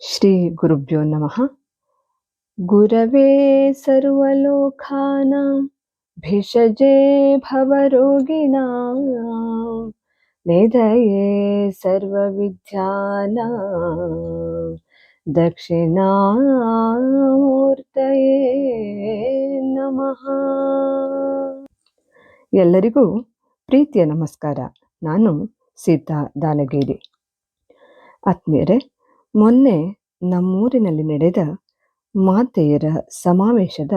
ಶ್ರೀ ಗುರುಭ್ಯೋ ನಮಃ. ಗುರವೇ ಸರ್ವಲೋಕಾನಾಂ, ಭಿಷಜೇ ಭವರೋಗಿಣಾಂ ನಿಧಯೇ ಸರ್ವವಿದ್ಯಾನ, ದಕ್ಷಿಣಾಮೂರ್ತಯೇ ನಮಃ. ಎಲ್ಲರಿಗೂ ಪ್ರೀತಿಯ ನಮಸ್ಕಾರ. ನಾನು ಸೀತಾ ದಾನಗೇರಿ. ಆತ್ಮೀಯರೇ ಮೊನ್ನೆ ನಮ್ಮೂರಿನಲ್ಲಿ ನಡೆದ ಮಾತೆಯರ ಸಮಾವೇಶದ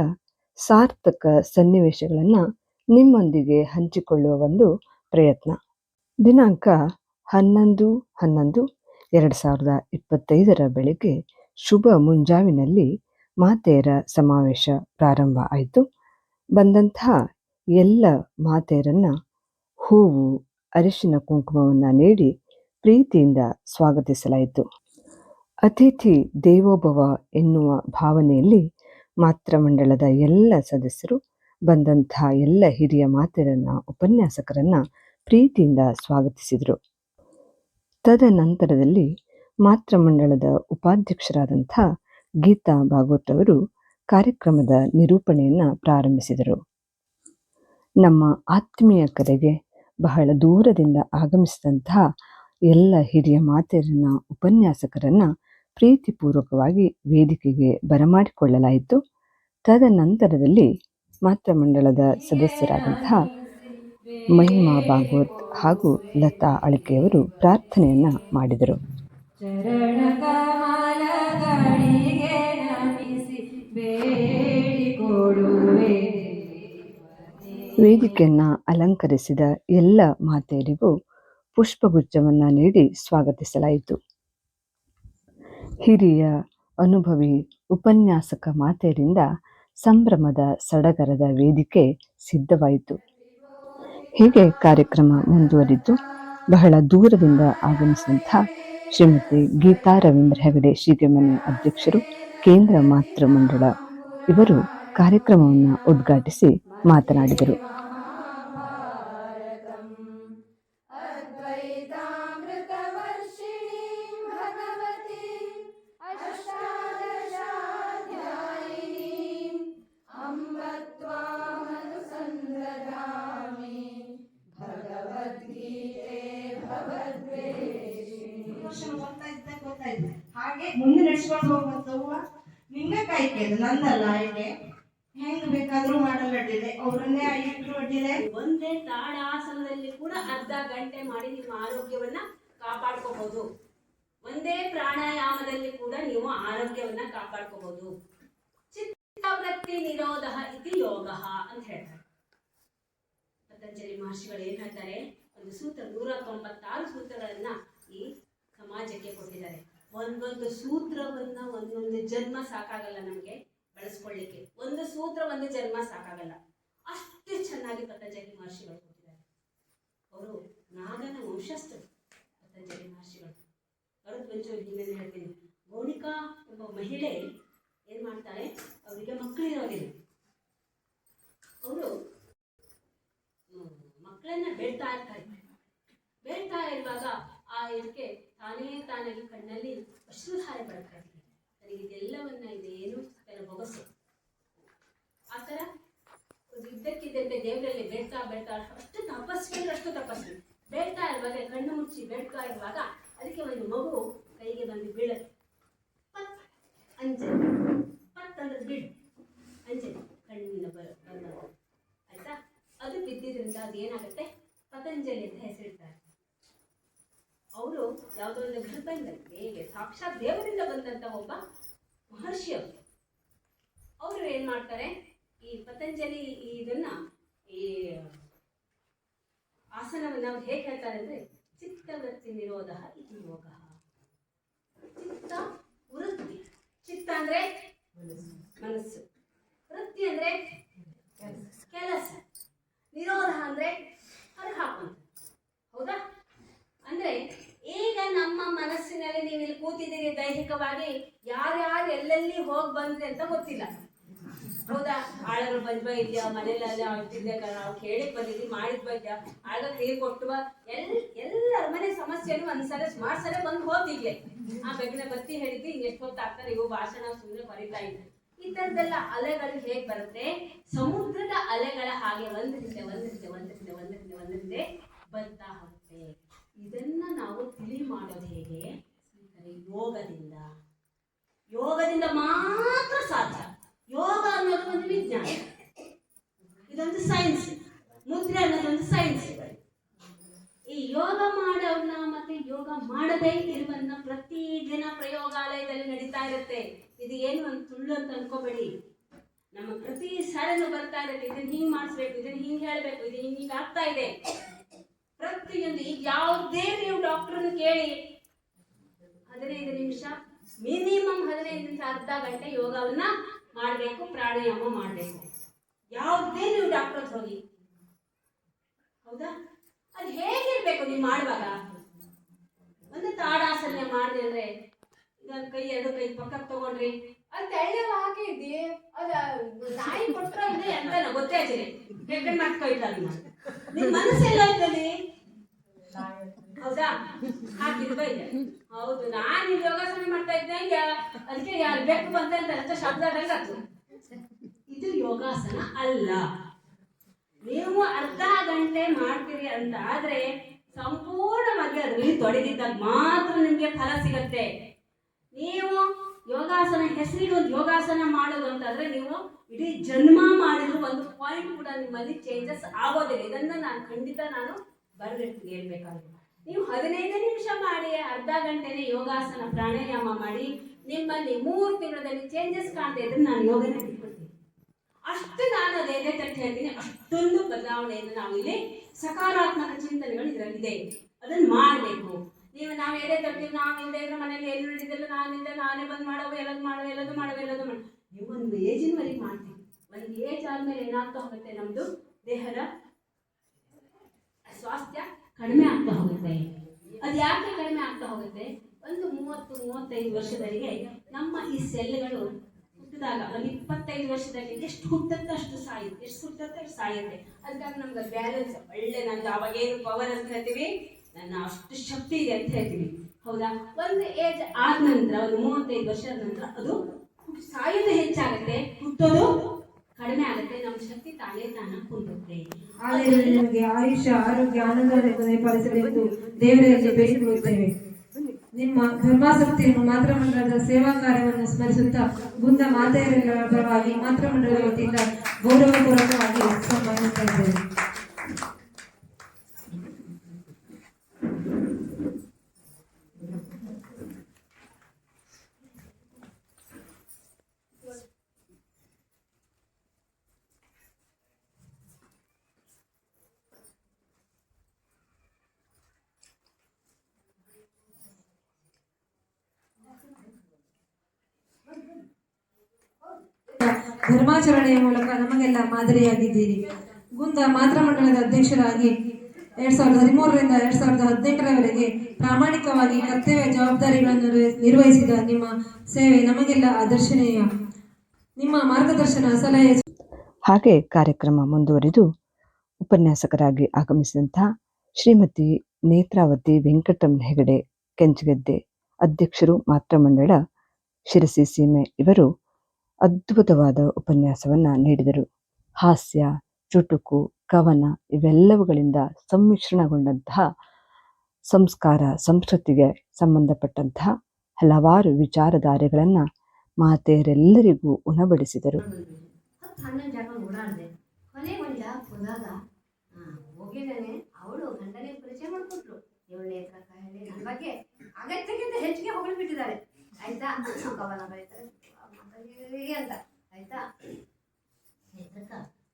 ಸಾರ್ಥಕ ಸನ್ನಿವೇಶಗಳನ್ನು ನಿಮ್ಮೊಂದಿಗೆ ಹಂಚಿಕೊಳ್ಳುವ ಒಂದು ಪ್ರಯತ್ನ. ದಿನಾಂಕ ಹನ್ನೊಂದು ಹನ್ನೊಂದು ಎರಡು ಸಾವಿರದ ಇಪ್ಪತ್ತೈದರ ಬೆಳಗ್ಗೆ ಶುಭ ಮುಂಜಾವಿನಲ್ಲಿ ಮಾತೆಯರ ಸಮಾವೇಶ ಪ್ರಾರಂಭ ಆಯಿತು. ಬಂದಂತಹ ಎಲ್ಲ ಮಾತೆಯರನ್ನು ಹೂವು, ಅರಿಶಿನ, ಕುಂಕುಮವನ್ನು ನೀಡಿ ಪ್ರೀತಿಯಿಂದ ಸ್ವಾಗತಿಸಲಾಯಿತು. ಅತಿಥಿ ದೇವೋಭವ ಎನ್ನುವ ಭಾವನೆಯಲ್ಲಿ ಮಾತೃಮಂಡಲದ ಎಲ್ಲ ಸದಸ್ಯರು ಬಂದಂಥ ಎಲ್ಲ ಹಿರಿಯ ಮಾತರನ್ನ, ಉಪನ್ಯಾಸಕರನ್ನ ಪ್ರೀತಿಯಿಂದ ಸ್ವಾಗತಿಸಿದರು. ತದನಂತರದಲ್ಲಿ ಮಾತೃಮಂಡಲದ ಉಪಾಧ್ಯಕ್ಷರಾದಂಥ ಗೀತಾ ಭಾಗವತ್ ಅವರು ಕಾರ್ಯಕ್ರಮದ ನಿರೂಪಣೆಯನ್ನು ಪ್ರಾರಂಭಿಸಿದರು. ನಮ್ಮ ಆತ್ಮೀಯ ಕರೆಗೆ ಬಹಳ ದೂರದಿಂದ ಆಗಮಿಸಿದಂತಹ ಎಲ್ಲ ಹಿರಿಯ ಮಾತೆಯರನ್ನ ಉಪನ್ಯಾಸಕರನ್ನ ಪ್ರೀತಿಪೂರ್ವಕವಾಗಿ ವೇದಿಕೆಗೆ ಬರಮಾಡಿಕೊಳ್ಳಲಾಯಿತು. ತದನಂತರದಲ್ಲಿ ಮಾತೃಮಂಡಲದ ಸದಸ್ಯರಾದಂತಹ ಮಹಿಮಾ ಭಾಗವತ್ ಹಾಗೂ ಲತಾ ಅಳಿಕೆಯವರು ಪ್ರಾರ್ಥನೆಯನ್ನ ಮಾಡಿದರು. ವೇದಿಕೆಯನ್ನು ಅಲಂಕರಿಸಿದ ಎಲ್ಲ ಮಾತೆಯರಿಗೂ ಪುಷ್ಪಗುಚ್ಛವನ್ನು ನೀಡಿ ಸ್ವಾಗತಿಸಲಾಯಿತು. ಹಿರಿಯ ಅನುಭವಿ ಉಪನ್ಯಾಸಕ ಮಾತೆಯರಿಂದ ಸಂಭ್ರಮದ ಸಡಗರದ ವೇದಿಕೆ ಸಿದ್ಧವಾಯಿತು. ಹೀಗೆ ಕಾರ್ಯಕ್ರಮ ಮುಂದುವರಿದ್ದು ಬಹಳ ದೂರದಿಂದ ಆಗಮಿಸಿದಂಥ ಶ್ರೀಮತಿ ಗೀತಾ ರವೀಂದ್ರ ಹೆಗಡೆ ಶ್ರೀಗಮನೆ ಅಧ್ಯಕ್ಷರು ಕೇಂದ್ರ ಮಾತೃ ಮಂಡಳ ಇವರು ಕಾರ್ಯಕ್ರಮವನ್ನು ಉದ್ಘಾಟಿಸಿ ಮಾತನಾಡಿದರು. ಮುಂದೆ ನಡೆಸ್ಕೊಂಡು ಹೋಗುವಂತವ್ವ ನಿನ್ನ ಕಾಯ್ಕೆ ಅದು ನಂದಲ್ಲ ಆಯ್ಕೆ ಹೆಂಗ್ ಬೇಕಾದ್ರೂ ಮಾಡಲ್ ಅಡ್ಡಿದೆ ಅವ್ರನ್ನೇ ಇಟ್ರು ಅಡ್ಡಿದೆ ಒಂದೇ ತಾಡಾಸನದಲ್ಲಿ ಕೂಡ ಅರ್ಧ ಗಂಟೆ ಮಾಡಿ ನಿಮ್ಮ ಆರೋಗ್ಯವನ್ನ ಕಾಪಾಡ್ಕೋಬಹುದು. ಒಂದೇ ಪ್ರಾಣಾಯಾಮದಲ್ಲಿ ಕೂಡ ನೀವು ಆರೋಗ್ಯವನ್ನ ಕಾಪಾಡ್ಕೋಬಹುದು. ಚಿತ್ತವೃತ್ತಿ ನಿರೋಧ ಇತಿ ಯೋಗ ಅಂತ ಹೇಳ್ತಾರೆ. ಪತಂಜಲಿ ಮಹರ್ಷಿಗಳು ಏನ್ ಹೇಳ್ತಾರೆ? ಒಂದು ಸೂತ್ರ ನೂರ ತೊಂಬತ್ತಾರು ಸೂತ್ರಗಳನ್ನ ಈ ಸಮಾಜಕ್ಕೆ ಕೊಟ್ಟಿದ್ದಾರೆ. ಒಂದೊಂದು ಸೂತ್ರವನ್ನ ಒಂದೊಂದು ಜನ್ಮ ಸಾಕಾಗಲ್ಲ ನಮಗೆ ಬಳಸ್ಕೊಳ್ಳಿಕ್ಕೆ. ಒಂದು ಸೂತ್ರ, ಒಂದು ಜನ್ಮ ಸಾಕಾಗಲ್ಲ. ಅಷ್ಟು ಚೆನ್ನಾಗಿ ಪತಂಜಲಿ ಮಹರ್ಷಿಗಳು ಕೊಟ್ಟಿದ್ದಾರೆ. ಅವರು ನಾಗನ ವಂಶಸ್ಥರು ಪತಂಜಲಿ ಮಹರ್ಷಿಗಳು. ಅವರು ಒಂಚೂರು ಹಿಂದೆ ಹೇಳ್ತೀನಿ. ಗೌಣಿಕಾ ಎಂಬ ಮಹಿಳೆ ಏನ್ ಮಾಡ್ತಾಳೆ? ಅವರಿಗೆ ಮಕ್ಕಳಿರೋದಿಲ್ಲ ಅವರು ಮಕ್ಕಳನ್ನ ಬೆಳ್ತಾ ಇರ್ತಾರೆ. ಬೇಡ್ತಾ ಇರುವಾಗ ಆ ಇದಕ್ಕೆ ತಾನೇ ತಾನಾಗಿ ಕಣ್ಣಲ್ಲಿ ಅಶ್ರುಧಾರೆ ಇರ್ತದೆ ನನಗೆ ಇದೆಲ್ಲವನ್ನ ಇದೇನು ಸಕಲ ಬೊಗಸು. ಆ ಥರ ಇದ್ದಕ್ಕಿದ್ದಂತೆ ದೇವರಲ್ಲಿ ಬೇಡ್ತಾ ಬೇಡ್ತಾ ಅಷ್ಟು ತಪಸ್ವಿ ಅಷ್ಟು ತಪಸ್ವಿ ಬೇಡ್ತಾ ಇರುವಾಗ ಕಣ್ಣು ಮುಚ್ಚಿ ಬೇಡ್ತಾ ಇರುವಾಗ ಅದಕ್ಕೆ ಒಂದು ಮಗು ಕೈಗೆ ಬಂದು ಬೀಳುತ್ತೆ ಪತ್ ಅಂಜೆ ಪತ್ ಅಂದ್ರೆ ಬಿಡು ಅಂಜೆ ಕಣ್ಣಿನ ಬರ ಆಯ್ತಾ? ಅದು ಬಿದ್ದಿದ್ರಿಂದ ಅದು ಏನಾಗುತ್ತೆ ಪತಂಜಲಿ ಅಂತ ಹೆಸರಿಡ್ತಾರೆ. ಅವರು ಯಾವುದೋ ಒಂದು ಗರ್ಭದಲ್ಲಿ ಹೇಗೆ ಸಾಕ್ಷಾತ್ ದೇವರಿಂದ ಬಂದಂತ ಒಬ್ಬ ಮಹರ್ಷಿ ಅವರು. ಅವರು ಏನ್ ಮಾಡ್ತಾರೆ? ಈ ಪತಂಜಲಿ ಇದನ್ನ ಈ ಆಸನವನ್ನು ಅವ್ರು ಹೇಗೆ ಹೇಳ್ತಾರೆ ಅಂದ್ರೆ, ಚಿತ್ತವೃತ್ತಿ ನಿರೋಧ ಇದು ಯೋಗ. ಚಿತ್ತ ವೃತ್ತಿ. ಚಿತ್ತ ಅಂದ್ರೆ ಮನಸ್ಸು. ವೃತ್ತಿ ಅಂದ್ರೆ ಕೆಲಸ. ನಿರೋಧ ಅಂದ್ರೆ ಅದು ಹಾಕುವಂತ ಹೌದಾ? ಅಂದ್ರೆ ಈಗ ನಮ್ಮ ಮನಸ್ಸಿನಲ್ಲಿ ನೀವು ಇಲ್ಲಿ ಕೂತಿದ್ದೀರಿ ದೈಹಿಕವಾಗಿ, ಯಾರ್ಯಾರು ಎಲ್ಲೆಲ್ಲಿ ಹೋಗಿ ಬಂದ್ರಿ ಅಂತ ಗೊತ್ತಿಲ್ಲ. ಹೌದಾ? ಆಳಗಳು ಬಂದ್ವ ಇದ್ಯಾ? ಮನೇಲೆಲ್ಲ ಆಗ್ತಿದ್ದೆ ನಾವು ಕೇಳಿಕ್ ಬಂದಿದ್ವಿ ಮಾಡಿದ್ ಬಂದ್ಯಾ ಆಗ ಕೈ ಕೊಟ್ಟುವ ಎಲ್ ಎಲ್ಲರ ಮನೆ ಸಮಸ್ಯೆನು ಒಂದ್ಸಲ ಸುಮಾರು ಸಲ ಬಂದು ಹೋಗ್ತಿದ್ಲೆ ಆ ಬೆಗಿನ ಬತ್ತಿ ಹೇಳಿದ್ವಿ ಎಷ್ಟು ಹೊತ್ತು ಆಗ್ತಾರೆ ಇವು ಭಾಷಣ ಸುಮ್ಮನೆ ಬರೀತಾ ಇದ್ದೆ ಈ ಥರದ್ದೆಲ್ಲ ಅಲೆಗಳು ಹೇಗ್ ಬರುತ್ತೆ ಸಮುದ್ರದ ಅಲೆಗಳ ಹಾಗೆ ಒಂದರಿಂದ ಒಂದರಿಂದ ಒಂದರಿಂದ ಒಂದರಿಂದ ಒಂದರಿಂದ ಬರ್ತಾ ಹೋಗುತ್ತೆ. ಇದನ್ನ ನಾವು ತಿಳಿ ಮಾಡೋದು ಹೇಗೆ ಯೋಗದಿಂದ. ಯೋಗದಿಂದ ಮಾತ್ರ ಸಾಧ್ಯ. ಯೋಗ ಅನ್ನೋದು ಒಂದು ವಿಜ್ಞಾನ ಇದೊಂದು ಸೈನ್ಸ್ ಮುದ್ರೆ ಅನ್ನೋದೊಂದು ಸೈನ್ಸ್ ಈ ಯೋಗ ಮಾಡೋಣ ಮತ್ತೆ ಯೋಗ ಮಾಡದೇ ಇರುವನ್ನ ಪ್ರತಿದಿನ ಪ್ರಯೋಗಾಲಯದಲ್ಲಿ ನಡೀತಾ ಇರುತ್ತೆ. ಇದು ಏನು ಒಂದು ಸುಳ್ಳು ಅಂತ ಅನ್ಕೋಬೇಡಿ. ನಮ್ಮ ಪ್ರತಿ ಸಲನು ಬರ್ತಾ ಇರುತ್ತೆ. ಇದನ್ನ ಹಿಂಗ್ ಮಾಡಿಸ್ಬೇಕು, ಇದನ್ನ ಹಿಂಗ್ ಹೇಳ್ಬೇಕು ಇದು ಹಿಂಗ್ ಆಗ್ತಾ ಇದೆ. ಪ್ರತಿಯೊಂದು ಈಗ ಯಾವುದೇ ನೀವು ಡಾಕ್ಟರ್ನ ಕೇಳಿ, ಹದಿನೈದು ನಿಮಿಷ ಮಿನಿಮಮ್ ಹದಿನೈದು ನಿಮಿಷ ಅರ್ಧ ಗಂಟೆ ಯೋಗವನ್ನ ಮಾಡಬೇಕು, ಪ್ರಾಣಾಯಾಮ ಮಾಡಬೇಕು. ಯಾವುದೇ ನೀವು ಡಾಕ್ಟರ್ ಹೋಗಿ. ಹೌದಾ? ಅದು ಹೇಗಿರ್ಬೇಕು ನೀವು ಮಾಡುವಾಗ? ಒಂದು ತಾಡಾಸನ ಮಾಡಿದೆ ಅಂದ್ರೆ ಇದೊಂದು ಕೈ ಎರಡು ಕೈ ಪಕ್ಕಕ್ಕೆ ತಗೊಂಡ್ರಿ, ಅದು ತೆಳ್ಳಗೆ ಹಾಕಿದ್ದಿ ಅದ ನಾಯಿ ಕೊಟ್ಟರೆ ಇದೆ ಅಂತ ಗೊತ್ತೇ ಆಗಿದೆ ಹೆಗ್ಗಣ್ಣ ಮಾಡ್ಕೊಯ್ತಾ ನಿಮ್ಮ ನಿಮ್ಮ ಮನಸ್ಸೆಲ್ಲ ಇದ್ದಲ್ಲಿ ಹೌದಾ? ಹಾಕಿಲ್ವಾ ಇದೆ ಹೌದು, ನಾನು ಇಲ್ಲಿ ಯೋಗಾಸನ ಮಾಡ್ತಾ ಇದ್ದೆ ಅದಕ್ಕೆ ಯಾರು ಬೇಕು ಬಂತ ಅಂತ ಶಬ್ದ ಆದಂಗಾತು ಇದು ಯೋಗಾಸನ ಅಲ್ಲ. ನೀವು ಅರ್ಧ ಗಂಟೆ ಮಾಡ್ತೀರಿ ಅಂತ ಆದ್ರೆ ಸಂಪೂರ್ಣವಾಗಿ ಅದರಲ್ಲಿ ತೊಡಗಿದ್ದಾಗ ಮಾತ್ರ ನಿಮಗೆ ಫಲ ಸಿಗತ್ತೆ. ನೀವು ಯೋಗಾಸನ, ಹೆಸರಿಗೆ ಒಂದು ಯೋಗಾಸನ ಮಾಡೋದು ಅಂತಂದ್ರೆ ನೀವು ಇಡೀ ಜನ್ಮ ಮಾಡಿದ್ರು ಒಂದು ಪಾಯಿಂಟ್ ಕೂಡ ನಿಮ್ಮಲ್ಲಿ ಚೇಂಜಸ್ ಆಗೋದಿಲ್ಲ. ಇದನ್ನ ನಾನು ಖಂಡಿತ ನಾನು ಬರೆದಿರ್ತೀನಿ ಹೇಳ್ಬೇಕಾಗಿಲ್ಲ ನೀವು ಹದಿನೈದು ನಿಮಿಷ ಮಾಡಿ, ಅರ್ಧ ಗಂಟೆನೇ ಯೋಗಾಸನ, ಪ್ರಾಣಾಯಾಮ ಮಾಡಿ, ನಿಮ್ಮಲ್ಲಿ ಮೂರು ತಿಂಗಳಲ್ಲಿ ಚೇಂಜಸ್ ಕಾಣ್ತಾ ಇದ್ರೆ ನಾನು ಬಿಟ್ಕೊಳ್ತೀನಿ ಅಷ್ಟು ನಾನು ಅದೇ ತಟ್ಟಿ ಹೇಳ್ತೀನಿ, ಅಷ್ಟೊಂದು ಬದಲಾವಣೆಯನ್ನು ನಾವು ಇಲ್ಲಿ ಸಕಾರಾತ್ಮಕ ಚಿಂತನೆಗಳು ಇದರಲ್ಲಿದೆ ಅದನ್ನು ಮಾಡಬೇಕು. ನೀವು ನಾವು ಎದೆ ತರ್ತೀವಿ ನಾವು ಇಲ್ಲದೆ ಇದ್ರೆ ಮನೇಲಿ ಏನು ನಾನು ನಾನಿಂದ ನಾನೇ ಬಂದು ಮಾಡೋವು, ಎಲ್ಲದು ಮಾಡೋ ಎಲ್ಲದು ಮಾಡೋ ಎಲ್ಲದು ಮಾಡೋವು. ನೀವು ಒಂದು ಏಜಿನವರೆಗೆ ಮಾಡ್ತೀವಿ ಒಂದು ಏಜ್ ಆದ್ಮೇಲೆ ಏನಾಗ್ತಾ ಹೋಗುತ್ತೆ ನಮ್ಮದು ದೇಹದ ಸ್ವಾಸ್ಥ್ಯ ಕಡಿಮೆ ಆಗ್ತಾ ಹೋಗುತ್ತೆ. ಅದು ಯಾಕೆ ಕಡಿಮೆ ಆಗ್ತಾ ಹೋಗುತ್ತೆ? ಒಂದು ಮೂವತ್ತು, ಮೂವತ್ತೈದು ವರ್ಷದವರೆಗೆ ನಮ್ಮ ಈ ಸೆಲ್ಗಳು ಹುಟ್ಟಿದಾಗ ಒಂದು ಇಪ್ಪತ್ತೈದು ವರ್ಷದಲ್ಲಿ ಎಷ್ಟು ಹುಟ್ಟತ್ತೆ ಅಷ್ಟು ಸಾಯುತ್ತೆ. ಎಷ್ಟು ಹುಟ್ಟತ್ತೆ ಅಷ್ಟು ಸಾಯುತ್ತೆ. ಅದಕ್ಕಾಗಿ ನಮ್ಗೆ ಬ್ಯಾಲೆನ್ಸ್ ಒಳ್ಳೆ ನಂದು ಅವಾಗ ಏನು ಪವರ್ ಅಂತ ಹೇಳ್ತೀವಿ? ನನ್ನ ಅಷ್ಟು ಶಕ್ತಿ ಇದೆ ಅಂತ ಹೇಳ್ತೀವಿ. ಹೌದಾ? ಒಂದು ಏಜ್ ಆದ ನಂತರ, ಒಂದು ಮೂವತ್ತೈದು ವರ್ಷದ ನಂತರ ಅದು ಸಾಯೋದು ಹೆಚ್ಚಾಗುತ್ತೆ. ಹುಟ್ಟೋದು ಕಡಿಮೆ ಆಗುತ್ತೆ ನಮ್ಮ ಶಕ್ತಿ ತಾನೇ ತಾನ ಕುಂದುತ್ತೆ. ಆದರೆ ನಿಮಗೆ ಆಯುಷ್ಯ, ಆರೋಗ್ಯ ಆನಂದ ಪಾಲಿಸಬೇಕು. ದೇವರಲ್ಲಿ ಬೇಡಿಕೊಳ್ಳುತ್ತೇವೆ. ನಿಮ್ಮ ಧರ್ಮಾಸಕ್ತಿಯನ್ನು ಮಾತ್ರ ಮಂಡಲದ ಸೇವಾ ಕಾರ್ಯವನ್ನು ಸ್ಮರಿಸುತ್ತಾ ಗುಂದ ಮಾತೆಯರ ಪರವಾಗಿ ಮಾತ್ರ ಮಂಡಲದ ವತಿಯಿಂದ ಗೌರವಪೂರ್ವಕವಾಗಿ ಸನ್ಮಾನಿಸ್ತಾ ಧರ್ಮಾಚರಣೆಯ ಮೂಲಕ ನಮಗೆಲ್ಲ ಮಾದರಿಯಾಗಿದ್ದೀರಿ. ಗುಂದ ಮಾತ್ರ ಮಂಡಳದ ಅಧ್ಯಕ್ಷರಾಗಿ ಎರಡ್ ಸಾವಿರದ ಹದಿಮೂರರಿಂದ ಎರಡ್ ಸಾವಿರದ ಹದಿನೆಂಟರವರೆಗೆ ಪ್ರಾಮಾಣಿಕವಾಗಿ ಕರ್ತವ್ಯ ಜವಾಬ್ದಾರಿಗಳನ್ನು ನಿರ್ವಹಿಸಿದ ನಿಮ್ಮ ಸೇವೆ ನಮಗೆಲ್ಲ ಆದರ್ಶನೀಯ. ನಿಮ್ಮ ಮಾರ್ಗದರ್ಶನ, ಸಲಹೆ ಹಾಗೆ ಕಾರ್ಯಕ್ರಮ ಮುಂದುವರಿದು ಉಪನ್ಯಾಸಕರಾಗಿ ಆಗಮಿಸಿದಂತಹ ಶ್ರೀಮತಿ ನೇತ್ರಾವತಿ ವೆಂಕಟರಮಣ ಹೆಗಡೆ, ಕೆಂಚಗದ್ದೆ ಅಧ್ಯಕ್ಷರು ಮಾತ್ರ ಮಂಡಳ ಶಿರಸಿ ಸೀಮೆ ಇವರು ಅದ್ಭುತವಾದ ಉಪನ್ಯಾಸವನ್ನ ನೀಡಿದರು. ಹಾಸ್ಯ, ಚುಟುಕು, ಕವನ ಇವೆಲ್ಲವುಗಳಿಂದ ಸಮ್ಮಿಶ್ರಣಗೊಂಡಂತಹ ಸಂಸ್ಕಾರ ಸಂಸ್ಕೃತಿಗೆ ಸಂಬಂಧಪಟ್ಟಂತಹ ಹಲವಾರು ವಿಚಾರಧಾರೆಗಳನ್ನ ಮಾತೆಯರೆಲ್ಲರಿಗೂ ಉಣಬಡಿಸಿದರು. ಅವಳು ಪರಿಚಯ ಆಯ್ತಾ? ಕವನ ಬರೀತಾರೆ. ಮಗಳಿಗೆ ಅಂತ ಆಯ್ತಾ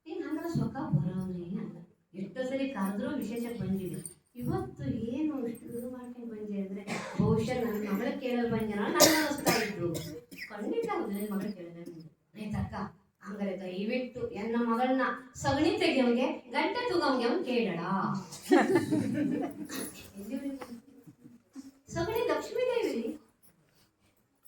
ನೀನು ಹಂಗಲ್ಲ ಬರೋವ್ರಿ ಅಂತ ಸರಿ ವಿಶೇಷಕ್ಕೆ ಬಂದಿದೆ ಇವತ್ತು ಏನು ಇದು ಮಾಡ್ಕೊಂಡು ಬಂದೆ ನನ್ನ ಮಗಳ ಕೇಳಲು ಬಂದಿನ ನಾನು ಅನಿಸ್ತಾ ಇದ್ದು ಖಂಡಿತ ನನ್ನ ಹಂಗಾರೆ ದಯವಿಟ್ಟು ಎನ್ನ ಮಗಳನ್ನ ಸಗಣಿ ತೆಗಿಯೋಂಗೆ ಗಂಟೆ ತೂಗೋಂಗೆ ಅವ್ನು ಕೇಳಡ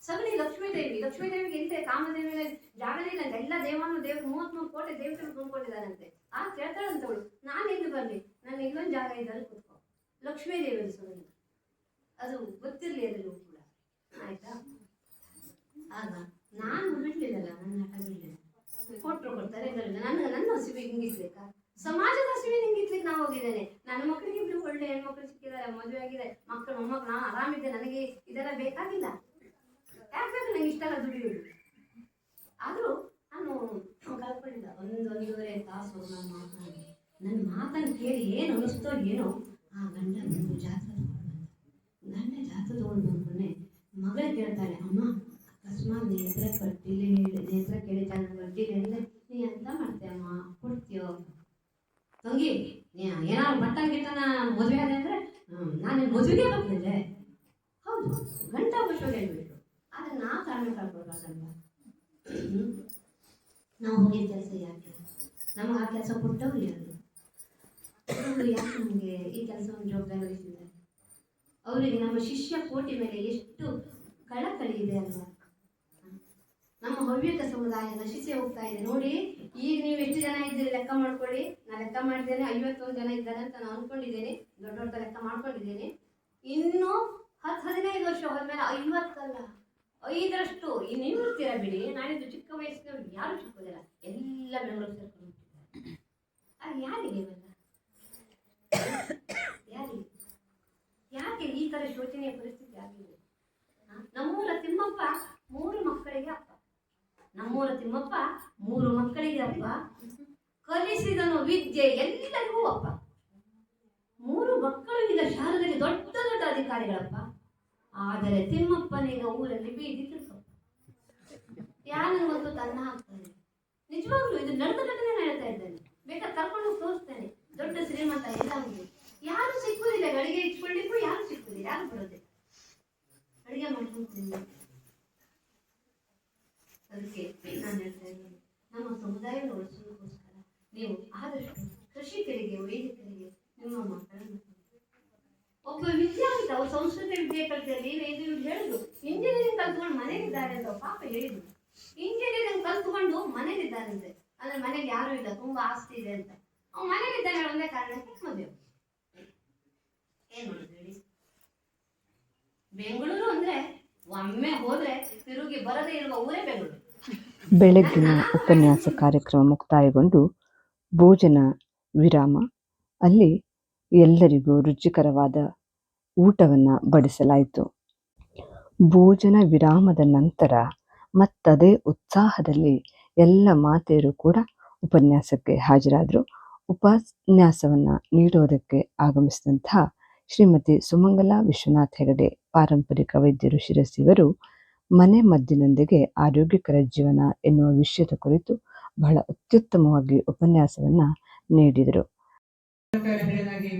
ಸಗಣಿ ಲಕ್ಷ್ಮೀ ದೇವಿ ಲಕ್ಷ್ಮೀ ದೇವಿಗೆ ಕಾಮದೇವಿ ಜಾಗನೇ ಇಲ್ಲ ಎಲ್ಲ ದೇವಾನು ದೇವ್ರು ಮೂವತ್ಮೂರು ಕೋಟಿ ದೇವತೆಗಳು ತುಂಬಿಕೊಂಡಿದ್ದಾರಂತೆ ಆ ಕೇಳ್ತಾಳಂತವಳು, ನಾನು ಎಲ್ಲಿ ಬರ್ಲಿ? ನನ್ನ ಇಲ್ಲೊಂದು ಜಾಗ ಇದೆ ಅಲ್ಲಿ ಕೂತ್ಕೊ. ಲಕ್ಷ್ಮೀ ದೇವಿ ಸಗಣಿ. ಅದು ಗೊತ್ತಿರಲಿ ಅದರಲ್ಲೂ ಕೂಡ. ಆಯ್ತಾ? ಆಗ ನಾನು ಬಿಡ್ಲಿಲ್ಲಲ್ಲ ನನ್ನ ಹಠ ಕೊಟ್ಟರು ಕೊಡ್ತಾರೆ ಬರಲಿಲ್ಲ ನನ್ನ ನನ್ನ ಹಸಿವೆ ಹಿಂಗಿಸ್ಬೇಕಾ ಸಮಾಜದ ಹಸಿವೆ ಹಿಂಗಿಸ್ಲಿಕ್ಕೆ ನಾವು ಹೋಗಿದ್ದೇನೆ. ನನ್ನ ಮಕ್ಕಳಿಗೆ ಇಬ್ರು ಒಳ್ಳೆ ಹೆಣ್ಮಕ್ಳು ಸಿಕ್ಕಿದ್ದಾರೆ, ಮದುವೆ ಆಗಿದೆ, ಮಕ್ಕಳು ಮೊಮ್ಮಕ್ಕಳು ನಾನು ಆರಾಮಿದ್ದೆ, ನನಗೆ ಇದೆಲ್ಲ ಬೇಕಾಗಿಲ್ಲ. ಯಾಕಂದ್ರೆ ನಂಗೆ ಇಷ್ಟ ಅಲ್ಲ ದುಡಿಯೋದು ಆದರೂ ನಾನು ಕಲ್ತ್ಕೊಂಡಿಲ್ಲ ಒಂದು ಒಂದೂವರೆ ತಾಸು ನಾನು ಮಾತನಾಡಿ. ನನ್ನ ಮಾತನ್ನು ಕೇಳಿ ಏನು ಅನ್ನಿಸ್ತೋ ಏನೋ, ಆ ಗಂಡ ಜಾತ್ರೆ ತಗೊಂಡು ಗಂಡ ಜಾತ್ರೆ ತಗೊಂಡು ಬಂದ್ಕೊಂಡೆ ಮಗಳು ಕೇಳ್ತಾಳೆ, ಅಮ್ಮ, ಅಕಸ್ಮಾತ್ ನೇತ್ರ ಕಟ್ಟಿಲ್ಲ ಹೇಳಿ ನೇತ್ರ ಕೇಳಿತಾನೆ ಕಟ್ಟಿಲ್ಲ ಅಂದ್ರೆ ನೀ ಎಂತ ಮಾಡ್ತೀಯಮ್ಮ ಕೊಡ್ತೀಯೋ ತಂಗಿ ನೀ ಏನಾದ್ರು ಬಟ್ಟನ ಗಿಟ್ಟನ ಮದುವೆ ಆದೆ ಅಂದ್ರೆ ನಾನು ಮದುವೆಗೆ ಬಂದಿದ್ದೆ ಹೌದು ಗಂಟ ವರ್ಷ ಹೇಳ್ಬಿಟ್ರು ಆದ್ರೆ ನಾ ಕಾರಣ ಕಳ್ಕೊಳ್ಬಾರ್ದಲ್ಲ ಹ್ಮ್? ನಾವು ಹೋಗಿದ ಕೆಲಸ ಯಾಕೆ ನಮಗೆ ಆ ಕೆಲಸ ಕೊಟ್ಟವ್ರು ಯಾರು ಅವರು ಯಾಕೆ ನಮಗೆ ಈ ಕೆಲಸವನ್ನು ಜವಾಬ್ದಾರಿ ವಹಿಸಿದ್ದಾರೆ ಅವರಿಗೆ ನಮ್ಮ ಶಿಷ್ಯ ಕೋಟಿ ಮೇಲೆ ಎಷ್ಟು ಕಳಕಳಿ ಇದೆ ಅಲ್ವಾ? ನಮ್ಮ ಹವ್ಯಕ ಸಮುದಾಯ ನಶಿಸಿ ಹೋಗ್ತಾ ಇದೆ. ನೋಡಿ, ಈಗ ನೀವು ಎಷ್ಟು ಜನ ಇದ್ದೀರಿ ಲೆಕ್ಕ ಮಾಡ್ಕೊಳ್ಳಿ. ನಾ ಲೆಕ್ಕ ಮಾಡಿದ್ದೇನೆ, ಐವತ್ತೊಂದು ಜನ ಇದ್ದಾರೆ ಅಂತ ನಾನು ಅನ್ಕೊಂಡಿದ್ದೇನೆ. ದೊಡ್ಡ ದೊಡ್ಡ ಲೆಕ್ಕ ಮಾಡ್ಕೊಂಡಿದ್ದೇನೆ. ಇನ್ನು ಹತ್ತು ಹದಿನೈದು ವರ್ಷ ಹೋದ್ಮೇಲೆ ಐವತ್ತಲ್ಲ, ಐದರಷ್ಟು. ನಿವೃತ್ತಿರ ಬಿಡಿ. ನಾನಿದ್ದು ಚಿಕ್ಕ ವಯಸ್ಸಿನವ್ರು, ಯಾರು ಚಿಕ್ಕೋದಿಲ್ಲ. ಎಲ್ಲ ಬೆಂಗಳೂರು ಸೇರ್ಕೊಂಡು ಅದು ಯಾರಿಗೆ ಯಾಕೆ ಈ ತರ ಶೋಚನೀಯ ಪರಿಸ್ಥಿತಿ ಆಗಿದೆ? ನಮ್ಮೂರ ತಿಮ್ಮಪ್ಪ ಮೂರು ಮಕ್ಕಳಿಗೆ ಅಪ್ಪ. ನಮ್ಮೂರ ತಿಮ್ಮಪ್ಪ ಮೂರು ಮಕ್ಕಳಿಗೆ ಅಪ್ಪ. ಕಲಿಸಿದನು ವಿದ್ಯೆ ಎಲ್ಲರಿಗೂ ಅಪ್ಪ. ಮೂರು ಮಕ್ಕಳು ಈಗ ಶಾಲೆಯಲ್ಲಿ ದೊಡ್ಡ ದೊಡ್ಡ ಅಧಿಕಾರಿಗಳಪ್ಪ. ಆದರೆ ತಿಮ್ಮಪ್ಪನೀಗ ಊರಲ್ಲಿ ಬೀದಿ ಯಾರು ಮತ್ತು ತನ್ನ ಹಾಕ್ತಾನೆ? ನಿಜವಾಗ್ಲೂ ಇದು ನಡೆದ ಘಟನೆ ಹೇಳ್ತಾ ಇದ್ದೇನೆ. ಬೇಕಾದ್ರೆ ಕರ್ಕೊಂಡು ತೋರಿಸ್ತೇನೆ. ದೊಡ್ಡ ಶ್ರೀಮಂತ ಎಲ್ಲ ಯಾರು ಸಿಕ್ಕುದಿಲ್ಲ ಅಡಿಗೆ ಇಟ್ಕೊಳ್ಳಿಕ್ಕೂ ಯಾರು ಸಿಕ್ಕುದಿಲ್ಲ ಯಾರು ಬರುತ್ತೆ ಅಡಿಗೆ ಮಾಡ್ಕೊಂತೀನಿ ಅದಕ್ಕೆ ನಾನು ಹೇಳ್ತಾ ಇದ್ದೀನಿ ನಮ್ಮ ಸಮುದಾಯವನ್ನು ಉಳಿಸೋದಕ್ಕೋಸ್ಕರ ನೀವು ಆದಷ್ಟು ಕೃಷಿಕರಿಗೆ ವೈದಿಕರಿಗೆ ನಿಮ್ಮ ಮಕ್ಕಳನ್ನು ಒಬ್ಬ ವಿದ್ಯಾವಂತ, ಅವ್ರು ಸಂಸ್ಕೃತ ವಿದ್ಯೆ ಕಲಿತಲ್ಲಿ ಇದು ಹೇಳಿದ್ರು ಇಂಜಿನಿಯರಿಂಗ್ ಕಲ್ತ್ಕೊಂಡು ಮನೆಗಿದ್ದಾರೆ ಅಂತ ಪಾಪ ಹೇಳಿದ್ರು. ಇಂಜಿನಿಯರಿಂಗ್ ಕಲ್ತ್ಕೊಂಡು ಮನೆಗಿದ್ದಾರಂತೆ ಅಂದ್ರೆ ಮನೆಗೆ ಯಾರು ಇಲ್ಲ, ತುಂಬಾ ಆಸ್ತಿ ಇದೆ ಅಂತ. ಅವ್ನು ಮನೆಗಿದ್ದಾನೆ ಒಂದೇ ಕಾರಣಕ್ಕೆ ಮದುವೆ. ಬೆಳಗ್ಗಿನ ಉಪನ್ಯಾಸ ಕಾರ್ಯಕ್ರಮ ಮುಕ್ತಾಯಗೊಂಡು ಭೋಜನ ವಿರಾಮ. ಅಲ್ಲಿ ಎಲ್ಲರಿಗೂ ರುಚಿಕರವಾದ ಊಟವನ್ನು ಬಡಿಸಲಾಯಿತು. ಭೋಜನ ವಿರಾಮದ ನಂತರ ಮತ್ತದೇ ಉತ್ಸಾಹದಲ್ಲಿ ಎಲ್ಲ ಮಾತೆಯರು ಕೂಡ ಉಪನ್ಯಾಸಕ್ಕೆ ಹಾಜರಾದರು. ಉಪನ್ಯಾಸವನ್ನು ನೀಡೋದಕ್ಕೆ ಆಗಮಿಸಿದಂತಹ ಶ್ರೀಮತಿ ಸುಮಂಗಲ ವಿಶ್ವನಾಥ್ ಹೆಗಡೆ ಪಾರಂಪರಿಕ ವೈದ್ಯರು ಶಿರಸಿವರು ಮನೆ ಮದ್ದಿನೊಂದಿಗೆ ಆರೋಗ್ಯಕರ ಜೀವನ ಎನ್ನುವ ವಿಷಯದ ಕುರಿತು ಬಹಳ ಅತ್ಯುತ್ತಮವಾಗಿ ಉಪನ್ಯಾಸವನ್ನ ನೀಡಿದರು.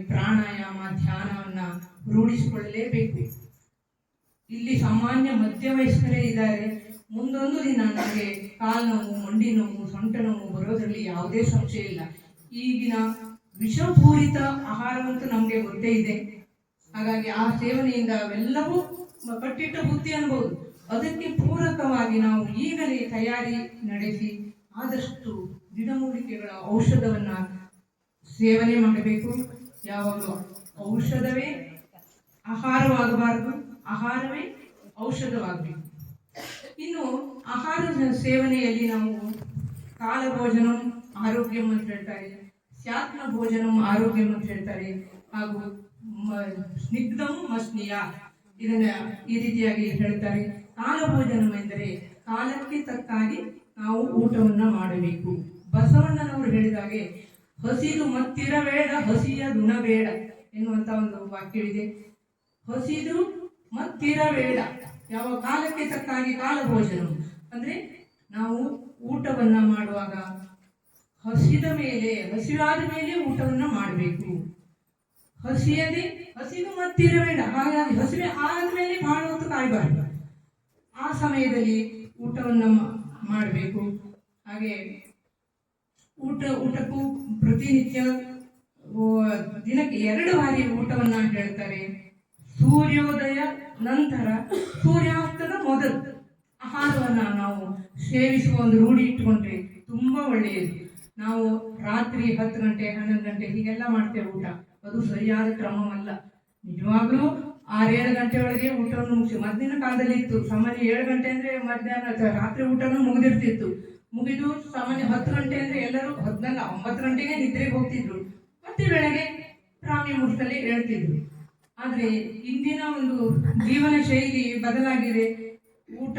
ಪ್ರಾಣಾಯಾಮ, ಧ್ಯಾನವನ್ನ ರೂಢಿಸಿಕೊಳ್ಳಲೇಬೇಕು. ಇಲ್ಲಿ ಸಾಮಾನ್ಯ ಮಧ್ಯವಯಸ್ಕರೇ ಇದ್ದಾರೆ. ಮುಂದೊಂದು ದಿನ ನನಗೆ ಕಾಲು ನೋವು, ಮಂಡಿ ನೋವು, ಸೊಂಟ ನೋವು ಬರೋದ್ರಲ್ಲಿ ಯಾವುದೇ ಸಂಶಯ ಇಲ್ಲ. ಈಗಿನ ವಿಷಪೂರಿತ ಆಹಾರವಂತೂ ನಮಗೆ ಗೊತ್ತೇ ಇದೆ. ಹಾಗಾಗಿ ಆ ಸೇವನೆಯಿಂದ ಅವೆಲ್ಲವೂ ಕಟ್ಟಿಟ್ಟ ಬುದ್ಧಿ ಅನ್ಬೋದು. ಅದಕ್ಕೆ ಪೂರಕವಾಗಿ ನಾವು ಈಗಲೇ ತಯಾರಿ ನಡೆಸಿ ಆದಷ್ಟು ಗಿಡಮೂಲಿಕೆಗಳ ಔಷಧವನ್ನು ಸೇವನೆ ಮಾಡಬೇಕು. ಯಾವಾಗಲೂ ಔಷಧವೇ ಆಹಾರವಾಗಬಾರದು. ಆಹಾರವೇ ಔಷಧವಾಗಬೇಕು. ಇನ್ನು ಆಹಾರ ಸೇವನೆಯಲ್ಲಿ ನಾವು ಕಾಲ ಭೋಜನ ಆರೋಗ್ಯಂ ಅಂತ ಹೇಳ್ತಾರೆ. ಶಾತ್ನ ಭೋಜನಂ ಆರೋಗ್ಯಂ ಅಂತ ಹೇಳ್ತಾರೆ. ಹಾಗೂ ಸ್ನಿಗ್ಧಂ ಮಸ್ನೀಯ ಇದನ್ನ ಈ ರೀತಿಯಾಗಿ ಹೇಳ್ತಾರೆ. ಕಾಲ ಭೋಜನ ಎಂದರೆ ಕಾಲಕ್ಕೆ ತಕ್ಕಾಗಿ ನಾವು ಊಟವನ್ನ ಮಾಡಬೇಕು. ಬಸವಣ್ಣನವರು ಹೇಳಿದಾಗೆ ಹಸಿದು ಮತ್ತಿರಬೇಡ ಹಸಿಯ ಗುಣಬೇಡ ಎನ್ನುವಂತ ಒಂದು ವಾಕ್ಯವಿದೆ. ಹಸಿದು ಮತ್ತಿರಬೇಡ ಯಾವ ಕಾಲಕ್ಕೆ ತಕ್ಕಾಗಿ ಕಾಲ ಭೋಜನ ಅಂದ್ರೆ ನಾವು ಊಟವನ್ನ ಮಾಡುವಾಗ ಹಸಿದ ಮೇಲೆ, ಹಸಿವಾದ ಮೇಲೆ ಊಟವನ್ನ ಮಾಡಬೇಕು. ಹಸಿಯದೆ, ಹಸಿದು ಮತ್ತಿರಬೇಡ ಹಾಗಾಗಿ ಹಸಿವೆ ಆದ ಮೇಲೆ ಬಹಳ ಹೊತ್ತು ಕಾಯಬಾರದು. ಆ ಸಮಯದಲ್ಲಿ ಊಟವನ್ನು ಮಾಡಬೇಕು. ಹಾಗೆ ಊಟ, ಊಟಕ್ಕೂ ಪ್ರತಿನಿತ್ಯ ದಿನಕ್ಕೆ ಎರಡು ಬಾರಿ ಊಟವನ್ನ ಹೇಳ್ತಾರೆ. ಸೂರ್ಯೋದಯ ನಂತರ ಸೂರ್ಯಾಸ್ತದ ಮೊದಲು ಆಹಾರವನ್ನ ಸೇವಿಸುವ ಒಂದು ರೂಢಿ ಇಟ್ಕೊಂಡ್ರೆ ತುಂಬಾ ಒಳ್ಳೆಯದು. ನಾವು ರಾತ್ರಿ ಹತ್ತು ಗಂಟೆ, ಹನ್ನೊಂದು ಗಂಟೆ ಹೀಗೆಲ್ಲ ಮಾಡ್ತೇವೆ ಊಟ. ಅದು ಸರಿಯಾದ ಕ್ರಮವಲ್ಲ. ನಿಜವಾಗ್ಲೂ ಆರೇಳು ಗಂಟೆ ಒಳಗೆ ಊಟವನ್ನು ಮುಗಿಸಿ ಮೊದಲಿನ ಕಾಲದಲ್ಲಿ ಇತ್ತು. ಸಾಮಾನ್ಯ ಏಳು ಗಂಟೆ ಅಂದ್ರೆ ಮಧ್ಯಾಹ್ನ ರಾತ್ರಿ ಊಟನೂ ಮುಗಿದಿರ್ತಿತ್ತು. ಮುಗಿದು ಸಾಮಾನ್ಯ ಹತ್ತು ಗಂಟೆ ಅಂದ್ರೆ ಎಲ್ಲರೂ ಹದಿನಲ್ಲ ಒಂಬತ್ತು ಗಂಟೆಗೆ ನಿದ್ರೆಗೆ ಹೋಗ್ತಿದ್ರು. ಮತ್ತೆ ಬೆಳಗ್ಗೆ ಪ್ರಾಮಿ ಮುಹೂರ್ತದಲ್ಲಿ ಹೇಳ್ತಿದ್ರು. ಆದರೆ ಇಂದಿನ ಒಂದು ಜೀವನ ಶೈಲಿ ಬದಲಾಗಿದೆ. ಊಟ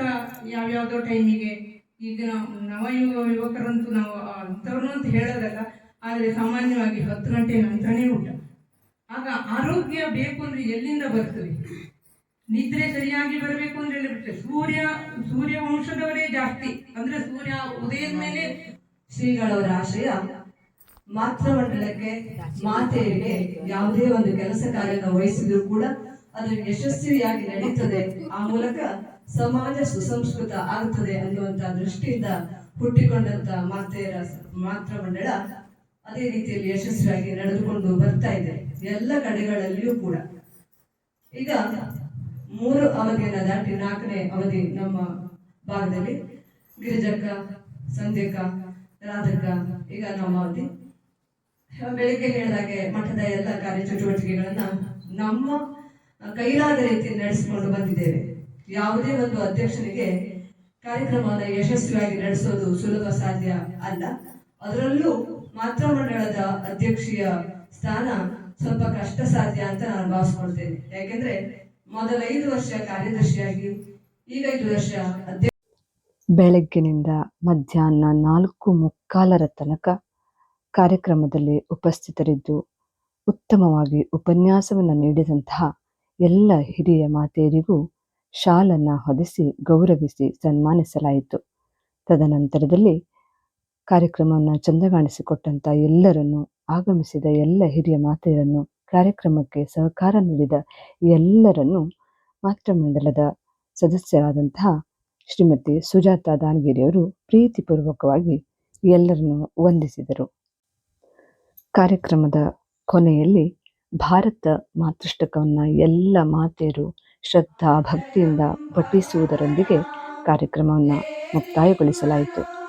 ಯಾವ್ಯಾವುದೋ ಟೈಮಿಗೆ ಈಗಿನ ನವಯುವ ಯುವಕರಂತೂ ನಾವು ಅಂಥವ್ರನ್ನೂ ಅಂತ ಹೇಳೋದಲ್ಲ, ಆದರೆ ಸಾಮಾನ್ಯವಾಗಿ ಹತ್ತು ಗಂಟೆ ನಂತರನೇ ಊಟ. ಆಗ ಆರೋಗ್ಯ ಬೇಕು ಅಂದ್ರೆ ಎಲ್ಲಿಂದ ಬರ್ತದೆ? ನಿದ್ರೆ ಸರಿಯಾಗಿ ಬರಬೇಕು ಅಂದ್ರೆ ಬಿಟ್ಟರೆ ಸೂರ್ಯ ಸೂರ್ಯ ವಂಶದವರೇ ಜಾಸ್ತಿ. ಅಂದ್ರೆ ಸೂರ್ಯ ಉದಯದ ಮೇಲೆ ಶ್ರೀಗಳವರ ಆಶಯ ಮಾತೃಮಂಡಲಕ್ಕೆ ಮಾತೆಯರಿಗೆ ಯಾವುದೇ ಒಂದು ಕೆಲಸ ಕಾರ್ಯನ ವಹಿಸಿದ್ರು ಕೂಡ ಅದು ಯಶಸ್ವಿಯಾಗಿ ನಡೀತದೆ. ಆ ಮೂಲಕ ಸಮಾಜ ಸುಸಂಸ್ಕೃತ ಆಗುತ್ತದೆ ಅನ್ನುವಂತ ದೃಷ್ಟಿಯಿಂದ ಹುಟ್ಟಿಕೊಂಡಂತ ಮಾತೆಯರ ಮಾತೃಮಂಡಳ ಅದೇ ರೀತಿಯಲ್ಲಿ ಯಶಸ್ವಿಯಾಗಿ ನಡೆದುಕೊಂಡು ಬರ್ತಾ ಇದೆ. ಎಲ್ಲ ಕಡೆಗಳಲ್ಲಿಯೂ ಕೂಡ. ಈಗ ಮೂರು ಅವಧಿಯನ್ನ ದಾಟಿ ನಾಲ್ಕನೇ ಅವಧಿ ನಮ್ಮ ಭಾಗದಲ್ಲಿ. ಗಿರಿಜಕ್ಕ, ಸಂಧ್ಯಕ್ಕ, ರಾಧಕ್ಕ, ಈಗ ನಮ್ಮ ಅವಧಿ. ಬೆಳಿಗ್ಗೆ ಹೇಳಿದಾಗೆ ಮಠದ ಎಲ್ಲ ಕಾರ್ಯಚಟುವಟಿಕೆಗಳನ್ನ ನಮ್ಮ ಕೈಲಾದ ರೀತಿ ನಡೆಸಿಕೊಂಡು ಬಂದಿದ್ದೇವೆ. ಯಾವುದೇ ಒಂದು ಅಧ್ಯಕ್ಷನಿಗೆ ಕಾರ್ಯಕ್ರಮವನ್ನು ಯಶಸ್ವಿಯಾಗಿ ನಡೆಸೋದು ಸುಲಭ ಸಾಧ್ಯ ಅಲ್ಲ. ಅದರಲ್ಲೂ ಮಾತೃ ಮಂಡಳದ ಅಧ್ಯಕ್ಷೀಯ ಸ್ಥಾನ ಸ್ವಲ್ಪ ಕಷ್ಟ ಸಾಧ್ಯ ಅಂತ ನಾನು ಭಾವಿಸ್ಕೊಳ್ತೇನೆ. ಯಾಕೆಂದ್ರೆ ಮೊದಲ ಐದು ವರ್ಷ ಕಾರ್ಯದರ್ಶಿಯಾಗಿ ಈಗ ಐದು ವರ್ಷ ಅಧ್ಯಕ್ಷ ಬೆಳಗ್ಗಿನಿಂದ ಮಧ್ಯಾಹ್ನ ನಾಲ್ಕು ಮುಕ್ಕಾಲರ ತನಕ ಕಾರ್ಯಕ್ರಮದಲ್ಲಿ ಉಪಸ್ಥಿತರಿದ್ದು, ಉತ್ತಮವಾಗಿ ಉಪನ್ಯಾಸವನ್ನು ನೀಡಿದಂತಹ ಎಲ್ಲ ಹಿರಿಯ ಮಾತೆಯರಿಗೂ ಶಾಲನ್ನ ಹೊದಿಸಿ ಗೌರವಿಸಿ ಸನ್ಮಾನಿಸಲಾಯಿತು. ತದನಂತರದಲ್ಲಿ ಕಾರ್ಯಕ್ರಮವನ್ನು ಚಂದಗಾಣಿಸಿಕೊಟ್ಟಂಥ ಎಲ್ಲರನ್ನು ಆಗಮಿಸಿದ ಎಲ್ಲ ಹಿರಿಯ ಮಾತೆಯರನ್ನು ಕಾರ್ಯಕ್ರಮಕ್ಕೆ ಸಹಕಾರ ನೀಡಿದ ಎಲ್ಲರನ್ನು ಮಾತೃಮಂಡಲದ ಸದಸ್ಯರಾದಂತಹ ಶ್ರೀಮತಿ ಸುಜಾತ ದಾನಗಿರಿಯವರು ಪ್ರೀತಿಪೂರ್ವಕವಾಗಿ ಎಲ್ಲರನ್ನು ವಂದಿಸಿದರು. ಕಾರ್ಯಕ್ರಮದ ಕೊನೆಯಲ್ಲಿ ಭಾರತ ಮಾತೃಷ್ಟಕವನ್ನು ಎಲ್ಲ ಮಾತೆಯರು ಶ್ರದ್ಧಾ ಭಕ್ತಿಯಿಂದ ಪಠಿಸುವುದರೊಂದಿಗೆ ಕಾರ್ಯಕ್ರಮವನ್ನು ಮುಕ್ತಾಯಗೊಳಿಸಲಾಯಿತು.